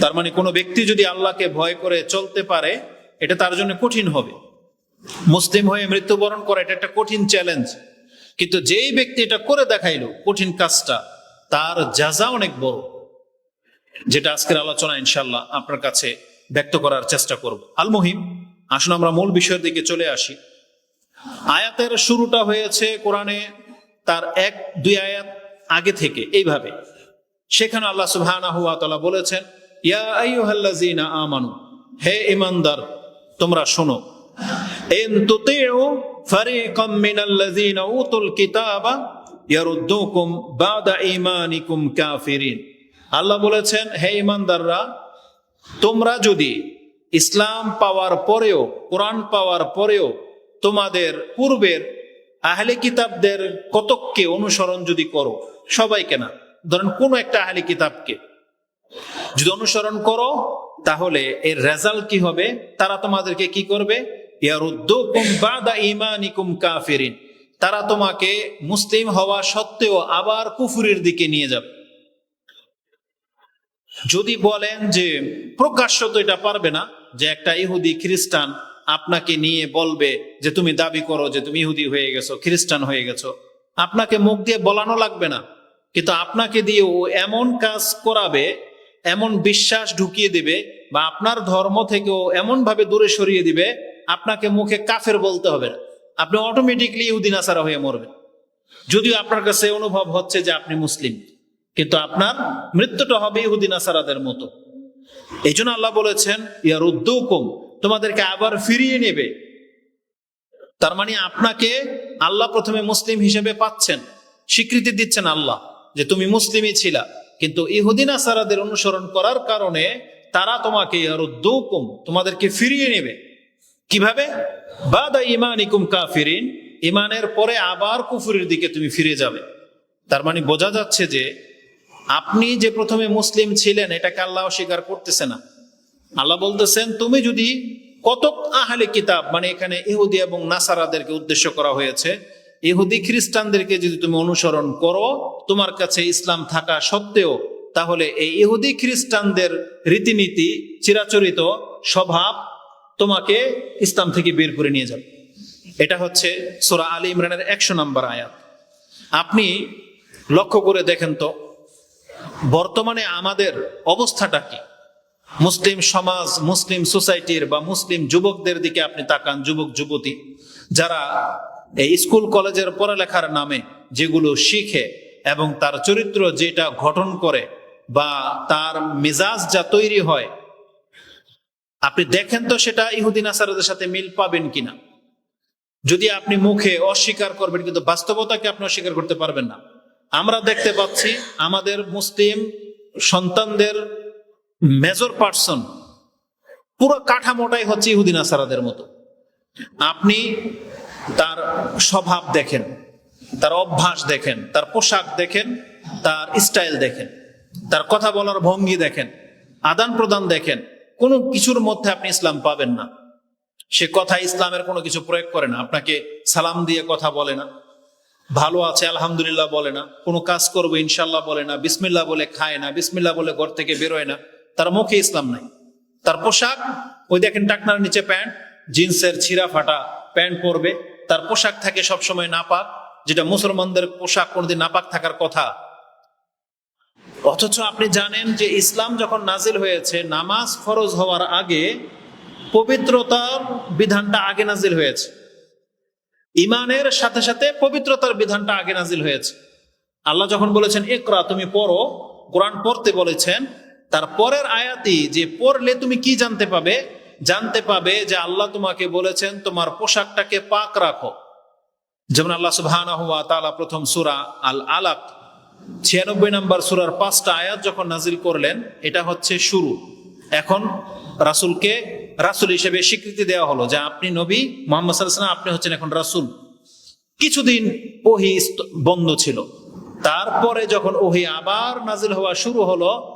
তার মানে কোনো ব্যক্তি যদি আল্লাহকে ভয় করে চলতে পারে, এটা তার জন্য কঠিন হবে। মুসলিম হয়ে মৃত্যুবরণ করা, এটা একটা কঠিন চ্যালেঞ্জ কিন্তু যেই ব্যক্তি এটা করে দেখাইলো, কঠিন কাজটা, তার যাজা অনেক বড়। যেটা আজকের আলোচনা ইনশাল্লাহ আপনার কাছে ব্যক্ত করার চেষ্টা করব। আল মহিম, আসুন আমরা মূল বিষয়ের দিকে চলে আসি। আয়াতের শুরুটা হয়েছে কোরআনে, তার এক, দুই আয়াত আগে থেকে, এইভাবে। সেখানে আল্লাহ তাআলা বলেছেন ইয়া আমানু, হে ঈমানদার, তোমরা শোনো। উতুল কিতাবা কাফিরিন। আল্লাহ বলেছেন, হে ঈমানদাররা, তোমরা যদি ইসলাম পাওয়ার পরেও, কোরআন পাওয়ার পরেও তোমাদের পূর্বের আহলে কিতাবদের কতককে অনুসরণ যদি করো, সবাইকে না, ধরেন কোন একটা আহলে কিতাবকে। যদি অনুসরণ করো, তাহলে এর রেজাল্ট কি হবে? তারা তোমাদেরকে কি করবে? কাফিরিন। তারা তোমাকে মুসলিম হওয়া সত্ত্বেও আবার কুফুরের দিকে নিয়ে যাবে। যদি বলেন যে প্রকাশ্য তো এটা পারবে না, যে একটা ইহুদি খ্রিস্টান আপনাকে নিয়ে বলবে যে তুমি দাবি করো যে তুমি ইহুদি হয়ে গেছো, খ্রিস্টান হয়ে গেছো, আপনাকে মুখ দিয়ে বলানো লাগবে না। কিন্তু আপনাকে দিয়ে ও এমন কাজ করাবে এমন বিশ্বাস ঢুকিয়ে দিবে বা আপনার ধর্ম থেকেও এমন ভাবে দূরে সরিয়ে দিবে, আপনাকে মুখে কাফের বলতে হবে না। আপনি অটোমেটিকলি ইহুদি, নাসারা হয়ে মরবেন। যদিও আপনার কাছে অনুভব হচ্ছে যে আপনি মুসলিম, কিন্তু আপনার মৃত্যুটা হবে ইহুদিন আসারাদের মতো। এই জন্য আল্লাহ বলেছেন ইয়ার উদ্যোগম তোমাদেরকে আবার ফিরিয়ে নেবে। তার মানে আপনাকে আল্লাহ প্রথমে মুসলিম হিসেবে পাচ্ছেন, স্বীকৃতি দিচ্ছেন আল্লাহ যে তুমি মুসলিমই ছিলা। কিন্তু ইহুদিন আসারাদের অনুসরণ করার কারণে তারা তোমাকে, ইয়ার উদ্যোগম তোমাদেরকে ফিরিয়ে নেবে। কীভাবে? বাদা ইমানিকুম কাফিরিন ইমানের পরে আবার কুফুরের দিকে তুমি ফিরে যাবে। তার মানে বোঝা যাচ্ছে যে আপনি যে প্রথমে মুসলিম ছিলেন, এটাকে আল্লাহ অস্বীকার করতেছে না। আল্লাহ বলতেছেন, তুমি যদি কতক আহলে কিতাব মানে এখানে ইহুদি এবং নাসারাদেরকে উদ্দেশ্য করা হয়েছে ইহুদি খ্রিস্টানদেরকে যদি তুমি অনুসরণ করো, তোমার কাছে ইসলাম থাকা সত্ত্বেও, তাহলে এই ইহুদি খ্রিস্টানদের রীতিনীতি, চিরাচরিত স্বভাব তোমাকে ইসলাম থেকে বের করে নিয়ে যাবে। এটা হচ্ছে সোরা আলী ইমরানের একশো নম্বর আয়াত। আপনি লক্ষ্য করে দেখেন তো, বর্তমানে আমাদের অবস্থাটা কি? মুসলিম সমাজ, মুসলিম সোসাইটির বা মুসলিম যুবকদের দিকে আপনি তাকান, যুবক, যুবতী, যারা এই স্কুল কলেজের পড়ালেখার নামে যেগুলো শিখে এবং তার চরিত্র যেটা গঠন করে বা তার মেজাজ যা তৈরি হয়, আপনি দেখেন তো সেটা ইহুদিন আসারদের সাথে মিল পাবেন কিনা? যদি আপনি মুখে অস্বীকার করবেন, কিন্তু বাস্তবতাকে আপনি অস্বীকার করতে পারবেন না। আমরা দেখতে পাচ্ছি আমাদের মুসলিম সন্তানদের মেজর পার্সন পুরো কাঠামোটাই হচ্ছে ইহুদিন আসারাদের মতো। আপনি তার স্বভাব দেখেন, তার অভ্যাস দেখেন, তার পোশাক দেখেন, তার স্টাইল দেখেন, তার কথা বলার ভঙ্গি দেখেন, আদান প্রদান দেখেন, কোনো কিছুর মধ্যে আপনি ইসলাম পাবেন না। সে কথা ইসলামের কোনো কিছু প্রয়োগ করে না, আপনাকে সালাম দিয়ে কথা বলে না, ভালো আছে, আলহামদুলিল্লাহ বলে না, কোনো কাজ করব ইনশাল্লাহ বলে না, বিসমিল্লাহ বলে খায় না, বিসমিল্লাহ বলে ঘর থেকে বেরোয় না, তার মুখে ইসলাম নাই। তার পোশাক, ওই দেখেন টাকনার নিচে প্যান্ট, জিন্সের ছিঁড়া ফাটা প্যান্ট পরবে তার পোশাক থাকে সবসময় নাপাক, যেটা মুসলমানদের পোশাক কোনোদিন নাপাক থাকার কথা। অথচ আপনি জানেন যে ইসলাম যখন নাজিল হয়েছে, নামাজ ফরজ হওয়ার আগে পবিত্রতার বিধানটা আগে নাজিল হয়েছে। ইমানের সাথে সাথে পবিত্রতার বিধানটা আগে নাজিল হয়েছে। আল্লাহ যখন বলেছেন একরা তুমি পড়ো। কোরআন পড়তে বলেছেন তার পরের আয়াতি যে পড়লে তুমি কি জানতে পাবে? জানতে পাবে যে আল্লাহ তোমাকে বলেছেন, তোমার পোশাকটাকে পাক রাখো। যেমন আল্লাহ সুবহানাহু ওয়া তাআলা প্রথম সুরা আল আলাক ছিয়ানব্বই নম্বর সুরার পাঁচটা আয়াত যখন নাজিল করলেন, এটা হচ্ছে শুরু। এখন রাসুলকে রাসুল হিসেবে স্বীকৃতি দেওয়া হলো যে আপনি নবী মোহাম্মদ আপনি হচ্ছেন এখন রাসুল। কিছুদিন ওহি বন্ধ ছিল। তারপরে যখন ওহি আবার নাজিল হওয়া শুরু হলো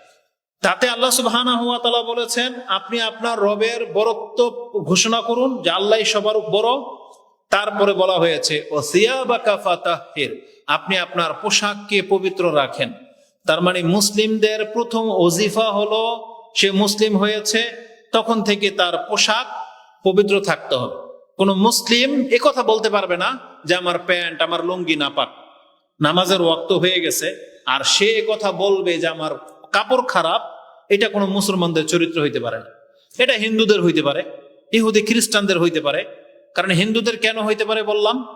তাতে আল্লাহ সুবহানা হুয়া তালা বলেছেন, আপনি আপনার রবের বরত্ব ঘোষণা করুন, যে আল্লাহ সবার বড়। তারপরে বলা হয়েছে, ও সিয়াবাকা ফাতাহির আপনি আপনার পোশাককে পবিত্র রাখেন। তার মানে মুসলিমদের প্রথম ওজিফা হলো, সে মুসলিম হয়েছে, তখন থেকে তার পোশাক পবিত্র থাকতে হবে। কোন মুসলিম কথা বলতে পারবে না যে আমার প্যান্ট, আমার লুঙ্গি নাপাক। নামাজের ওয়াক্ত হয়ে গেছে, আর সে কথা বলবে যে আমার কাপড় খারাপ, এটা কোনো মুসলমানদের চরিত্র হইতে পারে না। এটা হিন্দুদের হইতে পারে, ইহুদি খ্রিস্টানদের হইতে পারে। কারণ হিন্দুদের কেন হইতে পারে বললাম?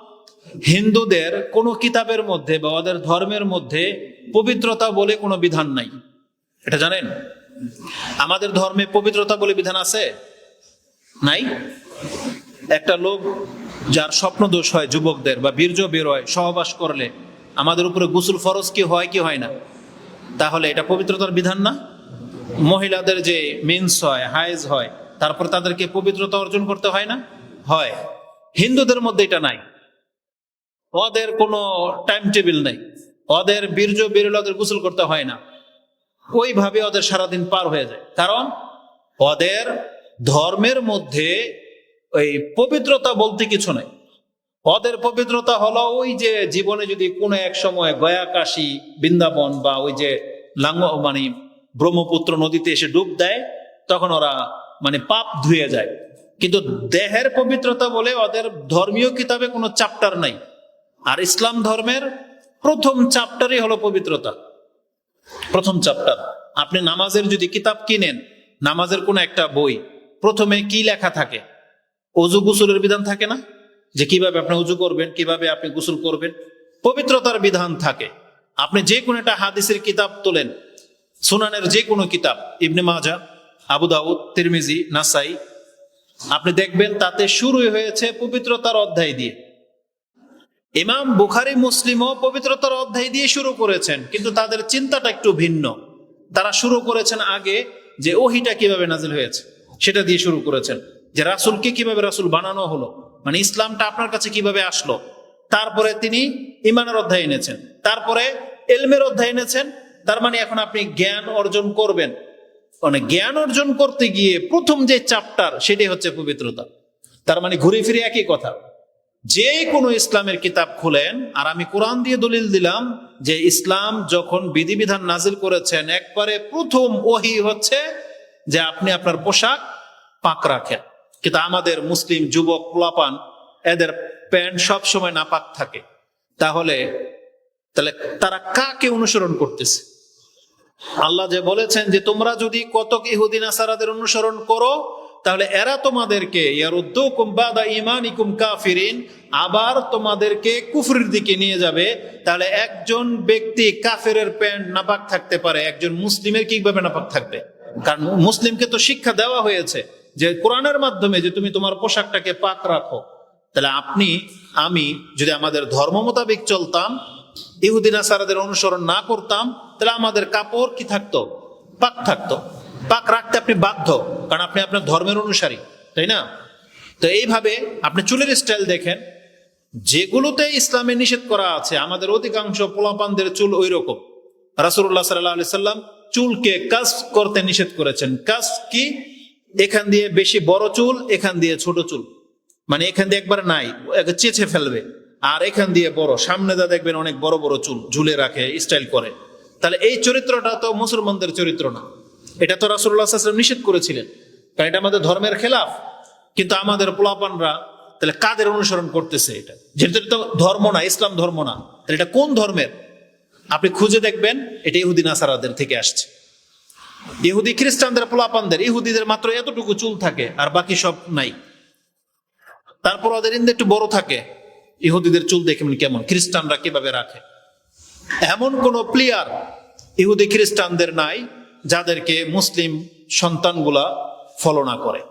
হিন্দুদের কোনো কিতাবের মধ্যে বা ওদের ধর্মের মধ্যে পবিত্রতা বলে কোনো বিধান নাই। এটা জানেন? আমাদের ধর্মে পবিত্রতা বলে বিধান আছে? নাই? একটা লোক যার স্বপ্ন দোষ হয় যুবকদের বা বীর্য বের হয় সহবাস করলে। আমাদের উপরে গুসুল ফরজ কি হয় কি হয় না? তাহলে এটা পবিত্রতার বিধান না? মহিলাদের যে মিন্স হয় হাইজ হয়, তারপর তাদেরকে পবিত্রতা অর্জন করতে হয় না? হয়। হিন্দুদের মধ্যে এটা নাই। ওদের কোনো টাইম টেবিল নেই। ওদের বীর্য বেরোলে ওদের গোসল করতে হয় না। ওইভাবে ওদের সারাদিন পার হয়ে যায়। কারণ ওদের ধর্মের মধ্যে ওই পবিত্রতা বলতে কিছু নাই। ওদের পবিত্রতা হলো ওই যে জীবনে যদি কোনো এক সময় গয়া কাশী বৃন্দাবন বা ওই যে লাঙ্গ মানে ব্রহ্মপুত্র নদীতে এসে ডুব দেয়, তখন ওরা মানে পাপ ধুয়ে যায়। কিন্তু দেহের পবিত্রতা বলে ওদের ধর্মীয় কিতাবে কোনো চ্যাপ্টার নাই। আর ইসলাম ধর্মের প্রথম চ্যাপ্টারই হলো পবিত্রতা। প্রথম চ্যাপ্টার আপনি নামাজের যদি কিতাব কিনেন, নামাজের কোন একটা বই, প্রথমে কি লেখা থাকে? অজু গুসুলের বিধান থাকে না? যে কীভাবে আপনি উজু করবেন, কীভাবে আপনি গোসল করবেন, পবিত্রতার বিধান থাকে। আপনি যে কোনো একটা হাদিসের কিতাব তোলেন, সুনানের যে কোনো কিতাব, ইবনে মাজা আবু দাউদ, তিরমিজি, নাসাই, আপনি দেখবেন তাতে শুরু হয়েছে পবিত্রতার অধ্যায় দিয়ে। ইমাম বুখারি, মুসলিমও পবিত্রতার অধ্যায় দিয়ে শুরু করেছেন, কিন্তু তাদের চিন্তাটা একটু ভিন্ন। তারা শুরু করেছেন আগে যে ওহিটা কীভাবে নাজিল হয়েছে, সেটা দিয়ে শুরু করেছেন। যে রাসুলকে কীভাবে রাসুল বানানো হলো মানে ইসলামটা আপনার কাছে কীভাবে আসলো? তারপরে তিনি ইমানের অধ্যায় এনেছেন। তারপরে এলমের অধ্যায় এনেছেন। তার মানে এখন আপনি জ্ঞান অর্জন করবেন। মানে জ্ঞান অর্জন করতে গিয়ে প্রথম যে চ্যাপ্টার সেটাই হচ্ছে পবিত্রতা। তার মানে ঘুরে ফিরে একই কথা। যে কোনো ইসলামের কিতাব খুলেন, আর আমি কোরআন দিয়ে দলিল দিলাম যে ইসলাম যখন বিধিবিধান নাজিল করেছেন, একবারে প্রথম ওহি হচ্ছে যে আপনি আপনার পোশাক পাক রাখেন। কিন্তু আমাদের মুসলিম যুবক পোলাপান, এদের প্যান্ট সব সময় নাপাক থাকে। তাহলে তাহলে তারা কাকে অনুসরণ করতেছে? আল্লাহ যে বলেছেন যে, তোমরা যদি কতক ইহুদিন আসারাদের অনুসরণ করো, তাহলে এরা তোমাদেরকে কাফিরিন, আবার তোমাদেরকে কুফরির দিকে নিয়ে যাবে। তাহলে একজন ব্যক্তি কাফেরের প্যান্ট নাপাক থাকতে পারে, একজন মুসলিমের কীভাবে নাপাক থাকবে? কারণ মুসলিমকে তো শিক্ষা দেওয়া হয়েছে। যে কোরআনের মাধ্যমে যে তুমি তোমার পোশাকটাকে পাক রাখো, তাহলে আপনি, আমি যদি আমাদের ধর্ম মোতাবেক চলতাম ইহুদিন আসারাদের অনুসরণ না করতাম, তাহলে আমাদের কাপড় কি থাকতো? পাক থাকতো। পাক রাখতে আপনি বাধ্য, কারণ আপনি আপনার ধর্মের অনুসারী, তাই না? তো এইভাবে আপনি চুলের স্টাইল দেখেন, যেগুলোতে ইসলামে নিষেধ করা আছে, আমাদের অধিকাংশ পোলাপানদের চুল ওই রকম রাসুল্লাহ সাল্লাহ সাল্লাম চুলকে কাজ করতে নিষেধ করেছেন। কাজ কি? এখান দিয়ে বেশি বড় চুল, এখান দিয়ে ছোট চুল। মানে এখান দিয়ে একবার নাই চেঁচে ফেলবে। আর এখান দিয়ে বড়, সামনে দা দেখবেন অনেক বড় বড় চুল, ঝুলে রাখে স্টাইল করে। তাহলে এই চরিত্রটা তো মুসলমানদের চরিত্র না। এটা তো রাসুল্লাহ নিষেধ করেছিলেন। কারণ এটা আমাদের ধর্মের খেলাফ। কিন্তু আমাদের পোলাপানরা তাহলে কাদের অনুসরণ করতেছে এটা? যেহেতু এটা ধর্ম না, ইসলাম ধর্ম না, তাহলে এটা কোন ধর্মের? আপনি খুঁজে দেখবেন, এটা ইহুদি, নাসারাদের থেকে আসছে। ইহুদি খ্রিস্টানদের, পোলাপানদের, ইহুদিদের মাত্র এতটুকু চুল থাকে, আর বাকি সব নাই। তারপর ওদের ইন্দে একটু বড় থাকে, ইহুদিদের চুল দেখবেন কেমন, খ্রিস্টানরা কীভাবে রাখে। এমন কোন প্লেয়ার ইহুদি খ্রিস্টানদের নাই, যাদেরকে মুসলিম সন্তানগুলা ফলো না করে।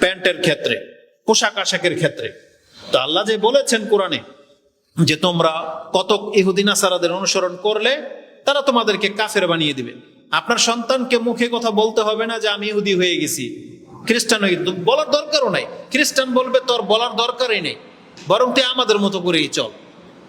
প্যান্টের ক্ষেত্রে, পোশাক আশাকের ক্ষেত্রে। তো আল্লাহ যে বলেছেন কোরআনে যে তোমরা কতক ইহুদিন আসারাদের অনুসরণ করলে, তারা তোমাদেরকে কাফের বানিয়ে দিবে। আপনার সন্তানকে মুখে কথা বলতে হবে না যে আমি ইহুদি হয়ে গেছি। খ্রিস্টান হয়ে। বলার দরকারও নাই। খ্রিস্টান বলবে, তোর বলার দরকারই নেই। বরং তুই আমাদের মতো করেই চল।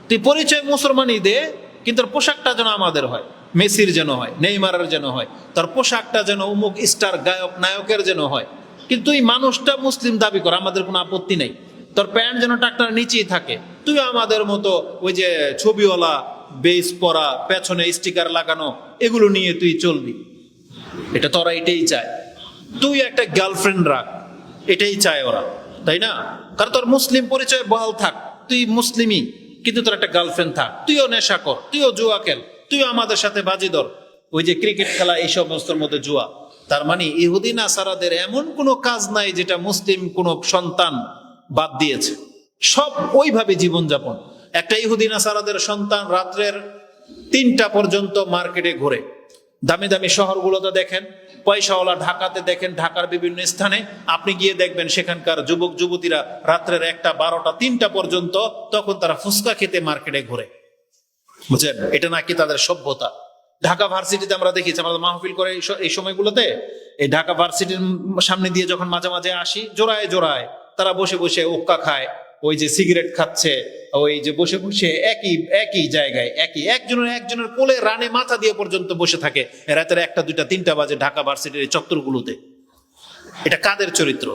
তুই পরিচয় মুসলমানই দে, কিন্তু পোশাকটা যেন আমাদের হয়। মেসির যেন হয়, নেইমারের যেন হয়। তার পোশাকটা যেন অমুক স্টার, গায়ক, নায়কের যেন হয়। কিন্তু এই মানুষটা মুসলিম দাবি কর, আমাদের কোনো আপত্তি নেই। তোর প্যান্ট যেন টাকটার নিচেই থাকে। তুই আমাদের মতো ওই যে ছবিওয়ালা বেস পরা, পেছনে স্টিকার লাগানো, এগুলো নিয়ে তুই চলবি। এটা তোরা এটাই চায়। তুই একটা গার্লফ্রেন্ড রাখ, এটাই চায় ওরা, তাই না? কারণ তোর মুসলিম পরিচয় বহাল থাক, তুই মুসলিমই, কিন্তু তোর একটা গার্লফ্রেন্ড থাক। তুইও নেশা কর, তুইও জুয়া খেল তুইও আমাদের সাথে বাজি ধর। ওই যে ক্রিকেট খেলা, এই সমস্তর মধ্যে জুয়া। তার মানে ইহুদিন আসারাদের এমন কোনো কাজ নাই যেটা মুসলিম কোনো সন্তান বাদ দিয়েছে। সব ওইভাবে জীবনযাপন। একটা ইহুদিন আসারাদের সন্তান রাত্রের তিনটা পর্যন্ত মার্কেটে ঘোরে। দামি দামি শহরগুলোতে দেখেন, পয়সাওয়ালা ঢাকাতে দেখেন, ঢাকার বিভিন্ন স্থানে। আপনি গিয়ে দেখবেন সেখানকার যুবক, যুবতীরা রাত্রের একটা, বারোটা, তিনটা পর্যন্ত তখন তারা ফুচকা খেতে মার্কেটে ঘোরে। বুঝলেন? এটা নাকি তাদের সভ্যতা। ঢাকা ভার্সিটিতে আমরা দেখেছি আমরা মাহফিল করে এই এই সময়গুলোতে, এই ঢাকা ভার্সিটির সামনে দিয়ে যখন মাঝে মাঝে আসি, জোড়ায় জোড়ায় তারা বসে বসে উক্কা খায়। ওই যে সিগারেট খাচ্ছে, ওই যে বসে বসে একই একই জায়গায়, একই, একজনের একজনের কোলে রানে মাথা দিয়ে পর্যন্ত বসে থাকে রাতের একটা, দুইটা, তিনটা বাজে ঢাকা ভার্সিটির চত্বরগুলোতে। এটা কাদের চরিত্র?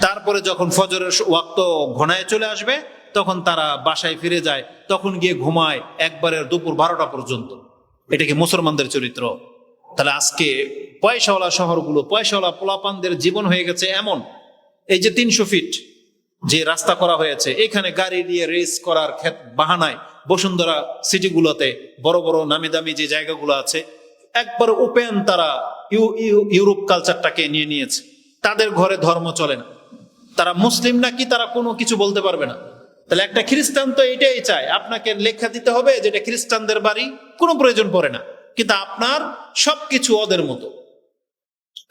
তারপরে যখন ফজরের ওয়াক্ত ঘনায় চলে আসবে, তখন তারা বাসায় ফিরে যায়, তখন গিয়ে ঘুমায় একবারের দুপুর বারোটা পর্যন্ত। এটা কি মুসলমানদের চরিত্র? তাহলে আজকে পয়সাওয়ালা শহরগুলো, পয়সাওয়ালা পোলাপানদের জীবন হয়ে গেছে এমন। এই যে তিনশো ফিট যে রাস্তা করা হয়েছে, এখানে গাড়ি দিয়ে রেস করার ক্ষেত বাহানায় বসুন্ধরা সিটিগুলোতে বড় বড় নামি দামি যে জায়গাগুলো আছে, একবার ওপেন তারা ইউ- ইউ- ইউরোপ কালচারটাকে নিয়ে নিয়েছে। তাদের ঘরে ধর্ম চলে না। তারা মুসলিম নাকি তারা কোনো কিছু বলতে পারবে না। তাহলে একটা খ্রিস্টান তো এটাই চায়, আপনাকে লেখা দিতে হবে যেটা খ্রিস্টানদের বাড়ি, কোনো প্রয়োজন পড়ে না। কিন্তু আপনার সবকিছু ওদের মতো।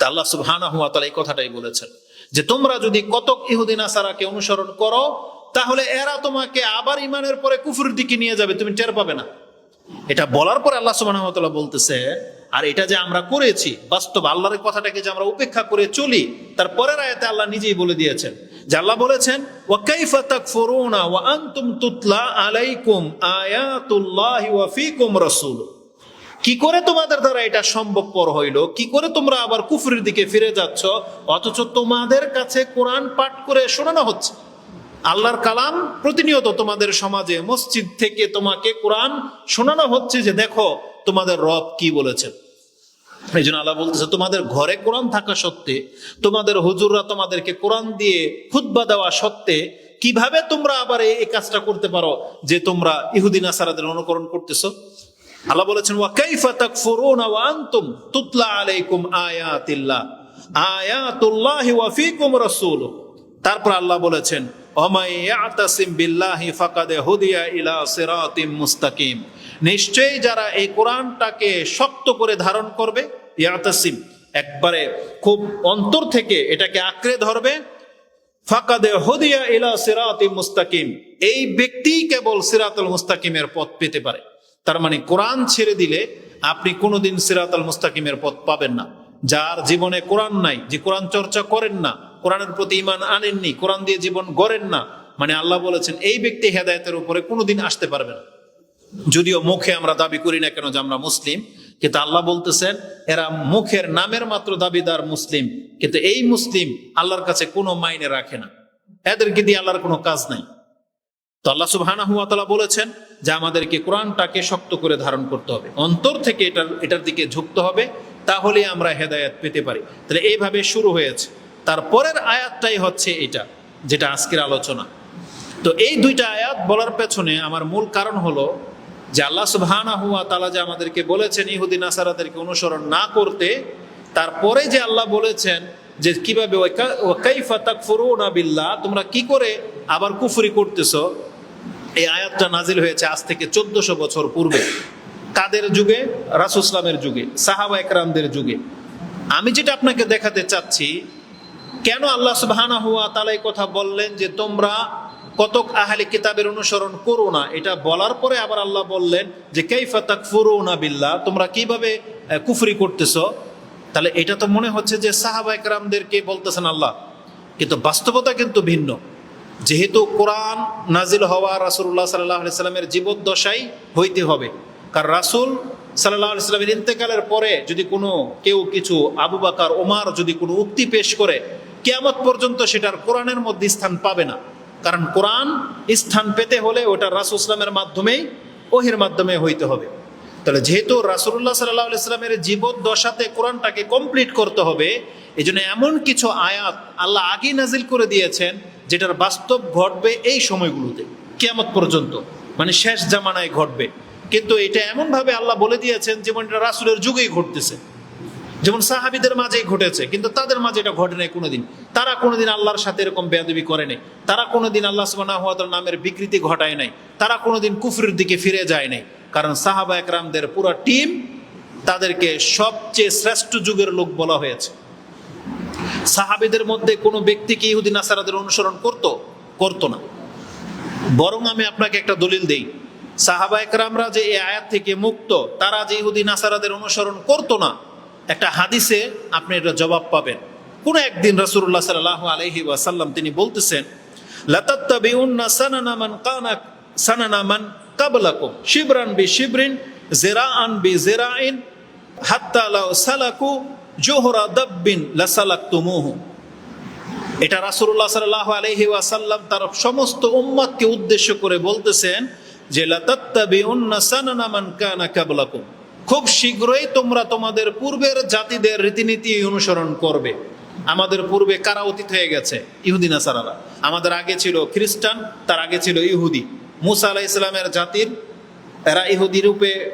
আল্লাহ সুবহানাহু ওয়া তাআলা এই কথাটাই বলেছেন। যে তোমরা যদি কতক ইহুদিন আসারাকে অনুসরণ করো, তাহলে এরা তোমাকে আবার ইমানের পরে কুফুরের দিকে নিয়ে যাবে, তুমি টের পাবে না। এটা বলার পরে আল্লাহ সুবহানাহু বলতেছে, আর এটা যে আমরা করেছি, বাস্তব আল্লাহর কথাটাকে যে আমরা উপেক্ষা করে চলি, তার পরের আয়াতে আল্লাহ নিজেই বলে দিয়েছেন। যে আল্লাহ বলেছেন, ওয়া কাইফা তাকফুরুনা ওয়া আনতুম তুতলা আলাইকুম আয়াতুল্লাহি ওয়া ফীকুম রাসূল কি করে তোমাদের দ্বারা এটা সম্ভবপর হইল? কি করে তোমরা আবার কুফরির দিকে ফিরে যাচ্ছ? অথচ তোমাদের কাছে কোরআন পাঠ করে শোনানো হচ্ছে। আল্লাহর কালাম প্রতিনিয়ত তোমাদের সমাজে মসজিদ থেকে তোমাকে কোরআন শোনানো হচ্ছে যে দেখো তোমাদের রব কি বলেছেন। এই জন্য আল্লাহ বলতেছে, তোমাদের ঘরে কোরআন থাকা সত্ত্বে, তোমাদের হুজুররা তোমাদেরকে কোরআন দিয়ে খুতবা দেওয়া সত্ত্বে, কীভাবে তোমরা আবার এই কাজটা করতে পারো? যে তোমরা ইহুদিন আসারাদের অনুকরণ করতেছো? আল্লাহ বলেছেন, ওয়া কাইফা তাকফুরুনা ওয়া আনতুম তুতলা আলাইকুম আয়াতিল্লাহ। আয়াতুল্লাহি ওয়া ফীকুম রাসূল তারপর আল্লাহ বলেছেন ওমাই ইয়াতাসিম বিল্লাহি ফাকাদ হুদিয়া ইলা সিরাতিম মুস্তাকিম। নিশ্চয়ই যারা এই কোরআনটাকে শক্ত করে ধারণ করবে, ইয়াতাসিম, একবারে খুব অন্তর থেকে এটাকে আঁকড়ে ধরবে, ফাকাদে হুদিয়া ইলা সিরাতিম মুস্তাকিম। এই ব্যক্তি কেবল সিরাতুল মুস্তাকিমের পথ পেতে পারে। তার মানে কোরআন ছেড়ে দিলে আপনি কোনোদিন সিরাতুল মুস্তাকিমের পথ পাবেন না। যার জীবনে কোরআন নাই, যে কোরআন চর্চা করেন না, কোরআনের প্রতি ইমান আনেননি, কোরআন দিয়ে জীবন গড়েন না মানে আল্লাহ বলেছেন, এই ব্যক্তি হেদায়তের উপরে কোনোদিন আসতে পারবে না। যদিও মুখে আমরা দাবি করি না কেন যে আমরা মুসলিম, কিন্তু আল্লাহ বলতেছেন, এরা মুখের নামের মাত্র দাবিদার মুসলিম, কিন্তু এই মুসলিম আল্লাহর কাছে কোনো মাইনে রাখে না। এদেরকে দিয়ে আল্লাহর কোনো কাজ নাই। তো আল্লাহ তাআলা বলেছেন যে আমাদেরকে কোরআনটাকে শক্ত করে ধারণ করতে হবে। অন্তর থেকে এটার এটার দিকে ঝুঁকতে হবে তাহলে আমরা হেদায়েত পেতে পারি। তাহলে এইভাবে শুরু হয়েছে। তারপরের আয়াতটাই হচ্ছে এটা, যেটা আজকের আলোচনা। তো এই দুইটা আয়াত বলার পেছনে আমার মূল কারণ হলো যে আল্লাহ সুবহানাহু ওয়া তাআলা যে আমাদেরকে বলেছেন, ইহুদি নাসারাদেরকে অনুসরণ না করতে, তারপরে যে আল্লাহ বলেছেন যে কীভাবে বিল্লাহ, তোমরা কি করে আবার কুফরি করতেছো এই আয়াতটা নাজিল হয়েছে আজ থেকে চোদ্দশো বছর পূর্বে। কাদের যুগে? রাসুসলামের যুগে, সাহাবা একরামদের যুগে। আমি যেটা আপনাকে দেখাতে চাচ্ছি, কেন আল্লাহ সুবহানাহু ওয়া তাআলা এই কথা বললেন যে তোমরা কতক আহলে কিতাবের অনুসরণ করো না? এটা বলার পরে আবার আল্লাহ বললেন যে, কাইফা তাকফুরুনা বিল্লাহ তোমরা কীভাবে কুফরি করতেছ? তাহলে এটা তো মনে হচ্ছে যে সাহাবা একরামদেরকে বলতেছেন আল্লাহ। কিন্তু বাস্তবতা কিন্তু ভিন্ন। যেহেতু কোরআন নাজিল হওয়া রাসুল্লাহ সাল্লাহ সাল্লামের জীবদ্দশাই হইতে হবে। কারণ রাসুল সাল্লাহ সাল্লামের ইন্তেকালের পরে যদি কোনো, কেউ কিছু আবু বাকার ওমার যদি কোনো উক্তি পেশ করে, কেয়ামত পর্যন্ত সেটার কোরআনের মধ্যে স্থান পাবে না। কারণ কোরআন স্থান পেতে হলে ওটা রাসুল ইসলামের মাধ্যমেই, ওহির মাধ্যমে হইতে হবে। তাহলে যেহেতু রাসুল্লাহ সাল্লাহ ইসলামের জীবদ্দশাতে কোরআনটাকে কমপ্লিট করতে হবে এই এমন কিছু আয়াত আল্লাহ আগেই নাজিল করে দিয়েছেন যেটার বাস্তব ঘটবে এই সময়গুলোতে, কেয়ামত পর্যন্ত মানে শেষ জামানায় ঘটবে। কিন্তু এটা এমনভাবে আল্লাহ বলে দিয়েছেন, যেমন এটা রাসুলের যুগেই ঘটতেছে। যেমন সাহাবিদের মাঝেই ঘটেছে, কিন্তু তাদের মাঝে এটা ঘটে নাই কোনোদিন। তারা কোনোদিন আল্লাহর সাথে এরকম বেয়াদবি করে নাই। তারা কোনোদিন আল্লাহ সুবাহ নামের বিকৃতি ঘটায় নাই। তারা কোনোদিন কুফরির দিকে ফিরে যায় নাই। কারণ সাহাবা একরামদের পুরো টিম তাদেরকে সবচেয়ে শ্রেষ্ঠ যুগের লোক বলা হয়েছে। সাহাবিদের মধ্যে কোনো ব্যক্তি কি ইহুদিন আসারাদের অনুসরণ করত? করতো না। বরং আমি আপনাকে একটা দলিল দেই। সাহাবা একরামরা যে এই আয়াত থেকে মুক্ত, তারা যে ইহুদিন আসারাদের অনুসরণ করতো না, একটা হাদিসে আপনি এটা জবাব পাবেন। কোন একদিন রাসূলুল্লাহ সাল্লাল্লাহু আলাইহি ওয়াসাল্লাম তিনি বলতেছেন লাতাত্তাবিউন্না শিবরান বি শিবরিন বি জোহরা দাব্বিন লাসালাকতুমুহু। এটা রাসূলুল্লাহ সাল্লাল্লাহু আলাইহি ওয়াসাল্লাম তার সমস্ত উম্মতকে উদ্দেশ্য করে বলতেছেন যে, লাতাত্তাবিউন্না সানানা মান কানা কাবলাকুম খুব শীঘ্রই তোমরা তোমাদের পূর্বের জাতিদের রীতিনীতি অনুসরণ করবে। আমাদের পূর্বে কারা অতীত হয়ে গেছে? ইহুদি নাসারারা। আমাদের আগে ছিল খ্রিস্টান, তার আগে ছিল ইহুদি। মুসা আলাহ ইসলামের জাতির, এরা ইহুদি রূপে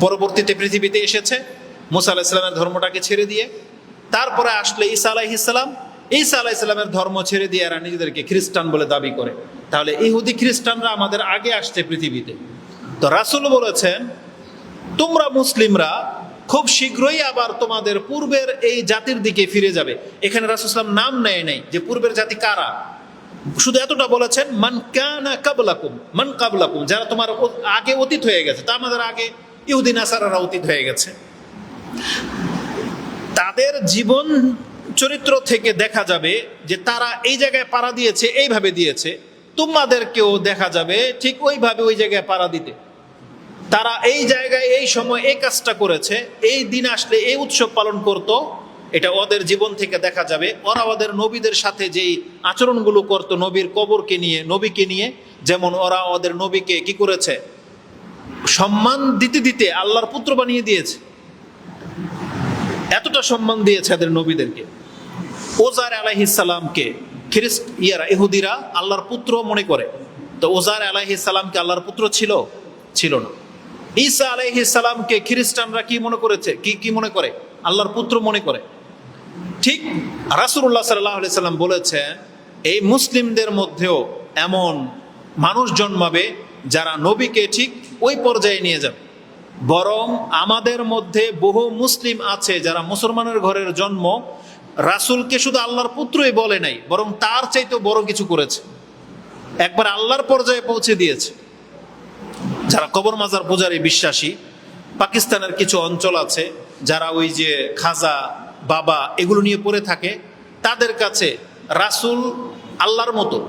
পরবর্তীতে পৃথিবীতে এসেছে। মুসা আলাহ ইসলামের ধর্মটাকে ছেড়ে দিয়ে, তারপরে আসলে ঈসা আলাহ ইসলাম ঈসা আলাহ ইসলামের ধর্ম ছেড়ে দিয়ে এরা নিজেদেরকে খ্রিস্টান বলে দাবি করে। তাহলে ইহুদি খ্রিস্টানরা আমাদের আগে আসছে পৃথিবীতে। তো রাসুল বলেছেন, তোমরা মুসলিমরা খুব শীঘ্রই আবার তোমাদের পূর্বের এই জাতির দিকে ফিরে যাবে। এখানে রাসুসলাম নাম নেয় নাই যে পূর্বের জাতি কারা। শুধু এতটা বলেছেন, মান কানা কাবলাকুম মান কাবলাকুম যারা তোমার আগে অতীত হয়ে গেছে। তা আমাদের আগে ইহুদিন আসারারা অতীত হয়ে গেছে। তাদের জীবন চরিত্র থেকে দেখা যাবে যে তারা এই জায়গায় পাড়া দিয়েছে, এইভাবে দিয়েছে। তোমাদেরকেও দেখা যাবে ঠিক ওইভাবে ওই জায়গায় পাড়া দিতে। তারা এই জায়গায়, এই সময় এই কাজটা করেছে, এই দিন আসলে এই উৎসব পালন করত, এটা ওদের জীবন থেকে দেখা যাবে। ওরা ওদের নবীদের সাথে যেই আচরণগুলো করত, নবীর কবরকে নিয়ে, নবীকে নিয়ে, যেমন ওরা ওদের নবীকে কি করেছে? সম্মান দিতে দিতে আল্লাহর পুত্র বানিয়ে দিয়েছে। এতটা সম্মান দিয়েছে এদের নবীদেরকে। ওজার আলাহিসাল্লামকে খ্রিস্ট ইয়ারা, ইহুদিরা আল্লাহর পুত্র মনে করে। তো ওজার আলাহিসাল্লামকে আল্লাহর পুত্র ছিল? ছিল না। ঈসা আলাইহিসাল্লামকে খ্রিস্টানরা কি মনে করেছে? কি কি মনে করে? আল্লাহর পুত্র মনে করে। ঠিক রাসূলুল্লাহ সাল্লাল্লাহু আলাইহি সাল্লাম বলেছেন, এই মুসলিমদের মধ্যেও এমন মানুষ জন্মাবে যারা নবীকে ঠিক ওই পর্যায়ে নিয়ে যাবে। বরং আমাদের মধ্যে বহু মুসলিম আছে যারা মুসলমানের ঘরের জন্ম রাসূলকে শুধু আল্লাহর পুত্রই বলে নাই, বরং তার চাইতেও বড় কিছু করেছে। একবার আল্লাহর পর্যায়ে পৌঁছে দিয়েছে। যারা কবর মাজার পূজারে বিশ্বাসী, পাকিস্তানের কিছু অঞ্চল আছে যারা ওই যে খাজা, বাবা এগুলো নিয়ে পড়ে থাকে, তাদের কাছে রাসূল আল্লাহর মতো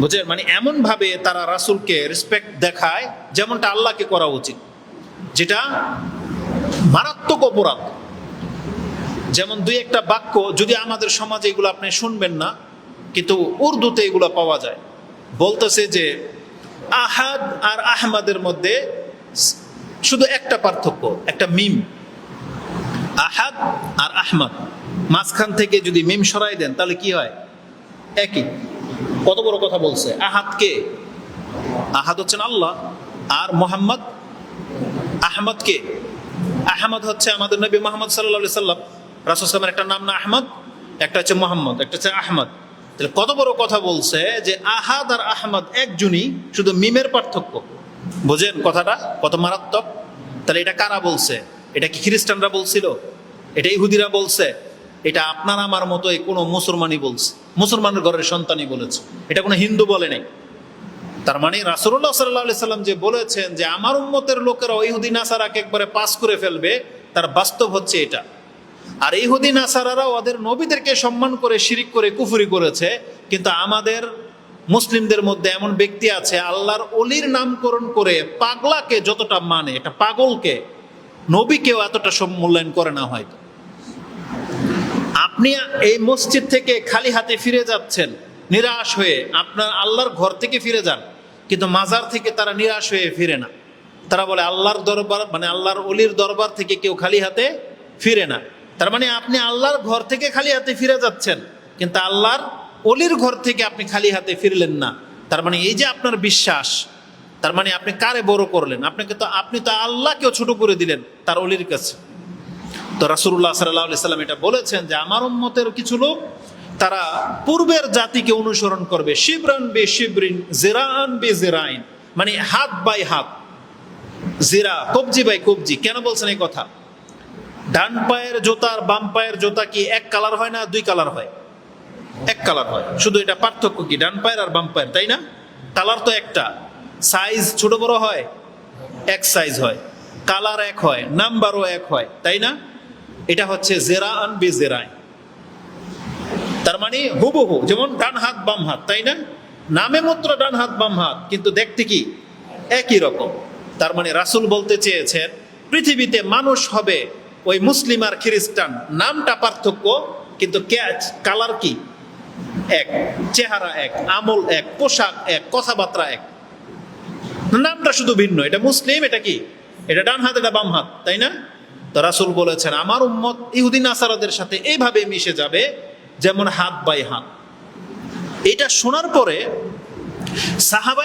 বুঝে মানে এমন ভাবে তারা রাসূলকে রেসপেক্ট দেখায়, যেমনটা আল্লাহকে করা উচিত। যেটা মারাত্মক অপরাধ। যেমন দুই একটা বাক্য, যদি আমাদের সমাজে এগুলো আপনি শুনবেন না, কিন্তু উর্দুতে এগুলো পাওয়া যায়। বলতেছে যে, আহাদ আর আহমাদের মধ্যে শুধু একটা পার্থক্য, একটা মিম। আহাদ আর আহমাদ। মাঝখান থেকে যদি মিম সরাই দেন, তাহলে কি হয়? একই। কত বড় কথা বলছে? আহাদ কে? আহাদ হচ্ছেন আল্লাহ। আর মোহাম্মদ? আহমদ কে? আহমদ হচ্ছে আমাদের নবী মোহাম্মদ সাল্লাহ সাল্লাম। রাসুসলামের একটা নাম না আহমদ, একটা হচ্ছে মোহাম্মদ, একটা হচ্ছে আহমদ। তাহলে কত বড় কথা বলছে যে আহাদ আর আহমদ একজনই শুধু মিমের পার্থক্য। বোঝেন কথাটা? কত মারাত্মক? তাহলে এটা কারা বলছে? এটা কি খ্রিস্টানরা বলছিল? এটা ইহুদিরা বলছে? এটা আপনার আমার মতোই কোনো মুসলমানই বলছে। মুসলমানের ঘরের সন্তানই বলেছে। এটা কোনো হিন্দু বলে নাই। তার মানে রাসুল্লাহ সাল্লাহ সাল্লাম যে বলেছেন যে আমার উম্মতের লোকেরা ইহুদি নাসারাকে একবারে পাস করে ফেলবে, তার বাস্তব হচ্ছে এটা। আর ইহুদি নাসারারা ওদের নবীদেরকে সম্মান করে শিরিক করে কুফুরি করেছে, কিন্তু আমাদের মুসলিমদের মধ্যে এমন ব্যক্তি আছে, আল্লাহর অলির নামকরণ করে পাগলাকে যতটা মানে একটা পাগলকে নবীকেও এতটা মূল্যায়ন করে না হয়তো। আপনি এই মসজিদ থেকে খালি হাতে ফিরে যাচ্ছেন, নিরাশ হয়ে। আপনার আল্লাহর ঘর থেকে ফিরে যান, কিন্তু মাজার থেকে তারা নিরাশ হয়ে ফিরে না। তারা বলে, আল্লাহর দরবার মানে আল্লাহর অলির দরবার থেকে কেউ খালি হাতে ফিরে না। তার মানে আপনি আল্লাহর ঘর থেকে খালি হাতে ফিরে যাচ্ছেন, কিন্তু আল্লাহর অলির ঘর থেকে আপনি খালি হাতে ফিরলেন না। তার মানে এই যে আপনার বিশ্বাস, তার মানে আপনি কারে বড় করলেন? আপনাকে তো, আপনি তো আল্লাহকেও ছোট করে দিলেন তার অলির কাছে। তো রাসুল্লাহ সাল্লাহ সাল্লাম এটা বলেছেন যে আমার উম্মতের কিছু লোক, তারা পূর্বের জাতিকে অনুসরণ করবে। শিবরান বে শিবরিন, জেরান বে জেরাইন। মানে হাত বাই হাত। জিরা, কবজি বাই কবজি। কেন বলছেন এই কথা? ডান পায়ের জোতা আর বাম পায়ের জোতা কি এক কালার হয় না দুই কালার হয়? এক কালার হয়। শুধু এটা পার্থক্য কি? ডান পায়ের আর বাম পায়ের, তাই না? কালার তো একটা। সাইজ ছোট বড় হয়, এক সাইজ হয়। কালার এক হয়, নাম্বারও এক হয়, তাই না? এটা হচ্ছে জেরা আন বি জেরাই তার মানে হুবহু, যেমন ডান হাত, বাম হাত, তাই না? নামে মাত্র ডান হাত, বাম হাত, কিন্তু দেখতে কি? একই রকম। তার মানে রাসূল বলতে চেয়েছেন, পৃথিবীতে মানুষ হবে ওই মুসলিম আর খ্রিস্টান। নামটা পার্থক্য, কিন্তু ক্যাচ, কালার কি? এক, চেহারা এক, আমল এক, পোশাক এক, কথাবার্তা এক। নামটা শুধু ভিন্ন, এটা মুসলিম, এটা কি? এটা ডান হাত, এটা বাম হাত, তাই না? রাসুল বলেছেন, আমার উম্মত ইহুদিন আসারাদের সাথে এইভাবে মিশে যাবে যেমন হাত বাই হাত। এটা শোনার পরে সাহাবা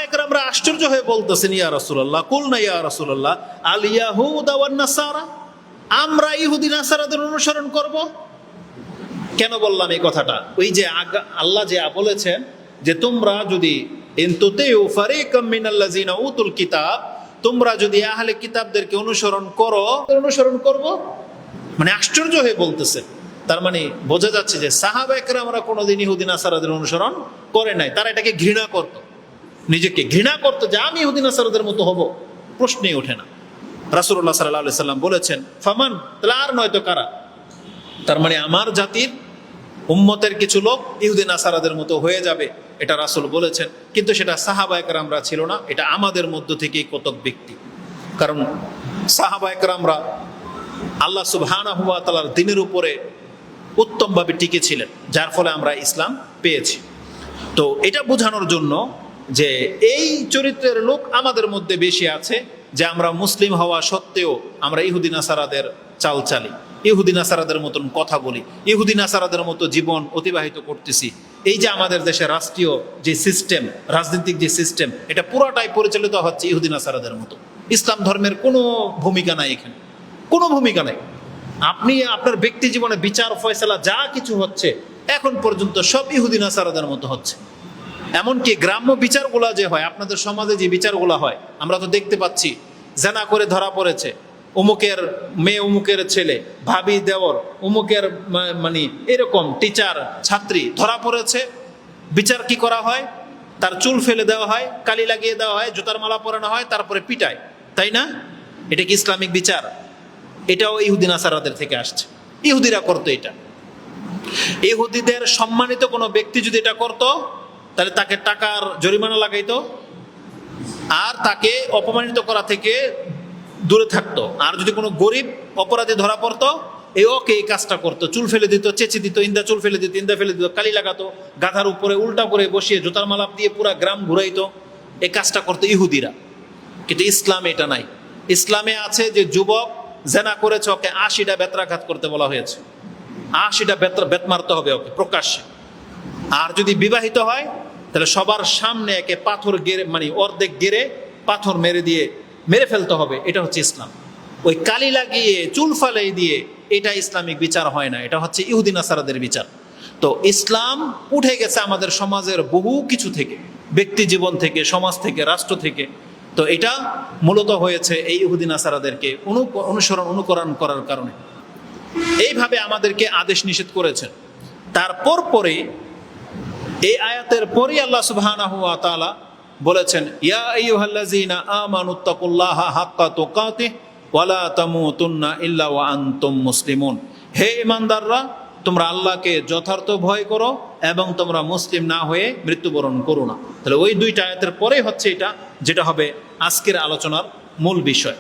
আশ্চর্য হয়ে বলতেছেন, ইয়া রাসূলুল্লাহ কুল না ইয়া রাসূলুল্লাহ, আল ইয়াহুদা ওয়ান নাসারা? আমরা ইহুদি নাসারাদের অনুসরণ করব? কেন বললাম এই কথাটা? ওই যে আল্লাহ যে বলেছেন যে, তোমরা যদি ইনতুতেউ ফারিকাম মিনাল্লাযিনা উতুল কিতাব তোমরা যদি আহলে কিতাবদেরকে অনুসরণ করো অনুসরণ করব? মানে আশ্চর্য হয়ে বলতেছে। তার মানে বোঝা যাচ্ছে যে সাহাবায়করা আমরা কোনোদিন ইহুদিন আসারাদের অনুসরণ করে নাই। তারা এটাকে ঘৃণা করত। নিজেকে ঘৃণা করতো যে আমি ইহুদিন আসারাদের মতো হব। প্রশ্নই ওঠে না। রাসূলুল্লাহ সাল্লাল্লাহু আলাইহি সাল্লাম বলেছেন, ফামান, তাহলে আর নয়তো কারা? তার মানে আমার জাতির উম্মতের কিছু লোক ইহুদিন আসারাদের মতো হয়ে যাবে। এটা রাসুল বলেছেন, কিন্তু সেটা সাহাবায়করামরা ছিল না, এটা আমাদের মধ্য থেকেই কতক ব্যক্তি। কারণ সাহাবায়করামরা আল্লাহ সুবহানাহু হুয়া তালার দিনের উপরে উত্তমভাবে টিকে ছিলেন যার ফলে আমরা ইসলাম পেয়েছি। তো এটা বোঝানোর জন্য যে এই চরিত্রের লোক আমাদের মধ্যে বেশি আছে, যে আমরা মুসলিম হওয়া সত্ত্বেও আমরা ইহুদিন আসারাদের চাল চালি। ইহুদিন আসারাদের মতন কথা বলি। ইহুদিন আসারাদের মতো জীবন অতিবাহিত করতেছি। এই যে আমাদের দেশের রাষ্ট্রীয় যে সিস্টেম রাজনৈতিক যে সিস্টেম এটা পুরোটাই পরিচালিত হচ্ছে ইহুদিন আসারাদের মতো। ইসলাম ধর্মের কোনো ভূমিকা নাই এখানে। কোনো ভূমিকা নাই। আপনি আপনার ব্যক্তি জীবনে বিচার ফয়সালা যা কিছু হচ্ছে, এখন পর্যন্ত সব ইহুদিন আসারাদের মতো হচ্ছে। এমনকি গ্রাম্য বিচারগুলা যে হয়, আপনাদের সমাজে যে বিচারগুলা হয়, আমরা তো দেখতে পাচ্ছি, জেনা করে ধরা পড়েছে। অমুকের মেয়ে অমুকের ছেলে, ভাবি, দেওর অমুকের মানে এরকম টিচার ছাত্রী ধরা পড়েছে। বিচার কি করা হয়? তার চুল ফেলে দেওয়া হয়, কালি লাগিয়ে দেওয়া হয়, জুতার মালা পরানো হয়, তারপরে পিটায়, তাই না? এটা কি ইসলামিক বিচার? এটাও ইহুদিন আসারাদের থেকে আসছে। ইহুদিরা করতো এটা। ইহুদিদের সম্মানিত কোনো ব্যক্তি যদি এটা করতো, তাহলে তাকে টাকার জরিমানা লাগাইতো। আর তাকে অপমানিত করা থেকে দূরে থাকতো। আর যদি কোনো গরিব অপরাধী ধরা পড়তো এই ওকে এই কাজটা করতো। চুল ফেলে দিত, চেঁচে দিত, ইন্দা চুল ফেলে দিত, ইন্দা ফেলে দিত, কালি লাগাতো, গাধার উপরে উল্টা করে বসিয়ে জোতার মালাপ দিয়ে পুরা গ্রাম ঘুরাইতো এই কাজটা করতো ইহুদিরা। কিন্তু ইসলামে এটা নাই। ইসলামে আছে যে যুবক জেনা করেছে ওকে আশিটা বেত্রাঘাত করতে বলা হয়েছে। আশিটা বেত্রা বেত মারতে হবে ওকে প্রকাশ্যে। আর যদি বিবাহিত হয়, তাহলে সবার সামনে একে পাথর গেড়ে মানে অর্ধেক গেড়ে পাথর মেরে দিয়ে মেরে ফেলতে হবে, এটা হচ্ছে ইসলাম। ওই কালি লাগিয়ে, চুল ফালাই দিয়ে, এটা ইসলামিক বিচার হয় না, এটা হচ্ছে ইহুদিন আসারাদের বিচার। তো ইসলাম উঠে গেছে আমাদের সমাজের বহু কিছু থেকে, ব্যক্তি জীবন থেকে, সমাজ থেকে, রাষ্ট্র থেকে। তো এটা মূলত হয়েছে এই ইহুদিন আসারাদেরকে অনু, অনুসরণ, অনুকরণ করার কারণে। এইভাবে আমাদেরকে আদেশ নিষেধ করেছেন। তারপর পরে, এই আয়াতের পরই আল্লাহ তাআলা বলেছেন হাক্কা ওয়ালা তামুতুন্না ইল্লা ওয়া আনতুম হে ইমানদাররা তোমরা আল্লাহকে যথার্থ ভয় করো এবং তোমরা মুসলিম না হয়ে মৃত্যুবরণ করো না। তাহলে ওই দুইটা আয়াতের পরে হচ্ছে এটা, যেটা হবে আজকের আলোচনার মূল বিষয়।